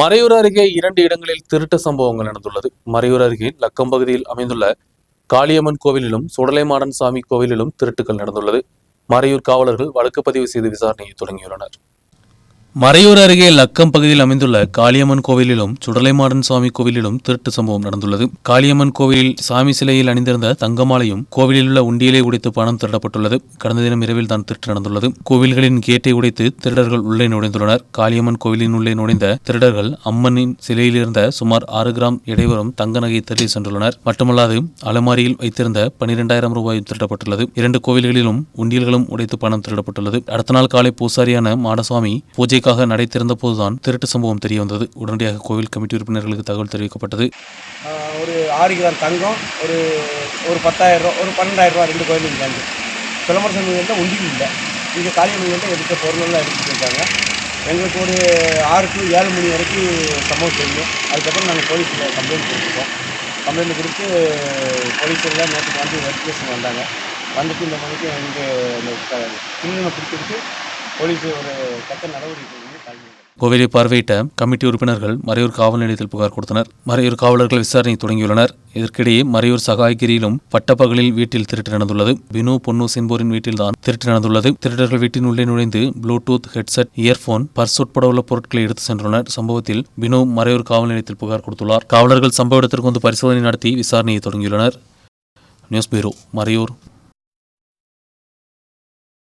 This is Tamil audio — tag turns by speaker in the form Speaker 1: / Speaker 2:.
Speaker 1: மறையூர் அருகே இரண்டு இடங்களில் திருட்டு சம்பவங்கள் நடந்துள்ளது. மறையூர் அருகே லக்கம் பகுதியில் அமைந்துள்ள காளியம்மன் கோவிலிலும் சுடலைமாடன் சாமி கோவிலிலும் திருட்டுகள் நடந்துள்ளது. மறையூர் காவலர்கள் வழக்கு பதிவு செய்து விசாரணையை தொடங்கியுள்ளனர். மறையூர் அருகே லக்கம் பகுதியில் அமைந்துள்ள காளியம்மன் கோவிலிலும் சுடலைமாடன் சுவாமி கோவிலிலும் திருட்டு சம்பவம் நடந்துள்ளது. காளியம்மன் கோவிலில் சாமி சிலையில் அணிந்திருந்த தங்கமாலையும் கோவிலில் உள்ள உண்டியலை உடைத்து பணம் திருடப்பட்டுள்ளது. கடந்த தினம் இரவில் தான் திருட்டு நடந்துள்ளது. கோவில்களின் கேட்டை உடைத்து திருடர்கள் உள்ளே நுழைந்துள்ளனர். காளியம்மன் கோவிலின் உள்ளே நுழைந்த திருடர்கள் அம்மனின் சிலையில் இருந்த சுமார் ஆறு கிராம் இடைவரும் தங்க நகையை திருடி சென்றுள்ளனர். மட்டுமல்லாது அலமாரியில் வைத்திருந்த பனிரெண்டாயிரம் ரூபாய் திருடப்பட்டுள்ளது. இரண்டு கோவில்களிலும் உண்டியல்களும் உடைத்து பணம் திருடப்பட்டுள்ளது. அடுத்த நாள் காலை பூசாரியான மாடசுவாமி பூஜை பூஜைக்காக நடை போதுதான் திருட்டு சம்பவம் தெரிய வந்தது. உடனடியாக கோவில் கமிட்டி உறுப்பினர்களுக்கு தகவல் தெரிவிக்கப்பட்டது.
Speaker 2: ஒரு ஆறு கிலோ தங்கம் ஒரு ஒரு பத்தாயிரம் ரூபா ஒரு பன்னெண்டாயிரம் ரூபா ரெண்டு கோயிலும் சேர்ந்து சிலம்பரசன் வந்து உண்டிகள் இல்லை. இங்கே காளியம்மன் வந்து எடுத்த பொருளெல்லாம் எடுத்துட்டு போயிருக்காங்க. எங்களுக்கு ஒரு ஆறு டு ஏழு மணி வரைக்கும் சம்பவம் தெரியும். அதுக்கப்புறம் நாங்கள் போலீஸில் கம்ப்ளைண்ட் கொடுத்துருக்கோம் கம்ப்ளைண்ட் கொடுத்து போலீஸ் எல்லாம் நேற்று வந்து வெரிஃபிகேஷன் வந்தாங்க. வந்துட்டு இந்த மணிக்கு இங்கே இந்த கிண்ணனை பிடிச்சிட்டு போலீஸ் ஒரு தக்க நடவடிக்கை
Speaker 1: கோவிலை பார்வையிட்ட கமிட்டி உறுப்பினர்கள் மறையூர் காவல் நிலையத்தில் புகார் கொடுத்தனர். மறையூர் காவலர்கள் விசாரணை தொடங்கியுள்ளனர். இதற்கிடையே மறையூர் சகாய்கிரியிலும் பட்டப்பகலில் வீட்டில் திருட்டு நடந்துள்ளது. பினு பொன்னு சிம்போரின் வீட்டில்தான் திருட்டு நடந்துள்ளது. திருடர்கள் வீட்டின் உள்ளே நுழைந்து ப்ளூடூத் ஹெட்செட் இயர்போன் பர்ஸ் உட்பட உள்ள பொருட்களை எடுத்து சென்றுள்ளனர் சம்பவத்தில் பினு மறையூர் காவல் நிலையத்தில் புகார் கொடுத்துள்ளார். காவலர்கள் சம்பவ இடத்திற்கு வந்து பரிசோதனை நடத்தி விசாரணையை தொடங்கியுள்ளனர். News bureau Marayoor.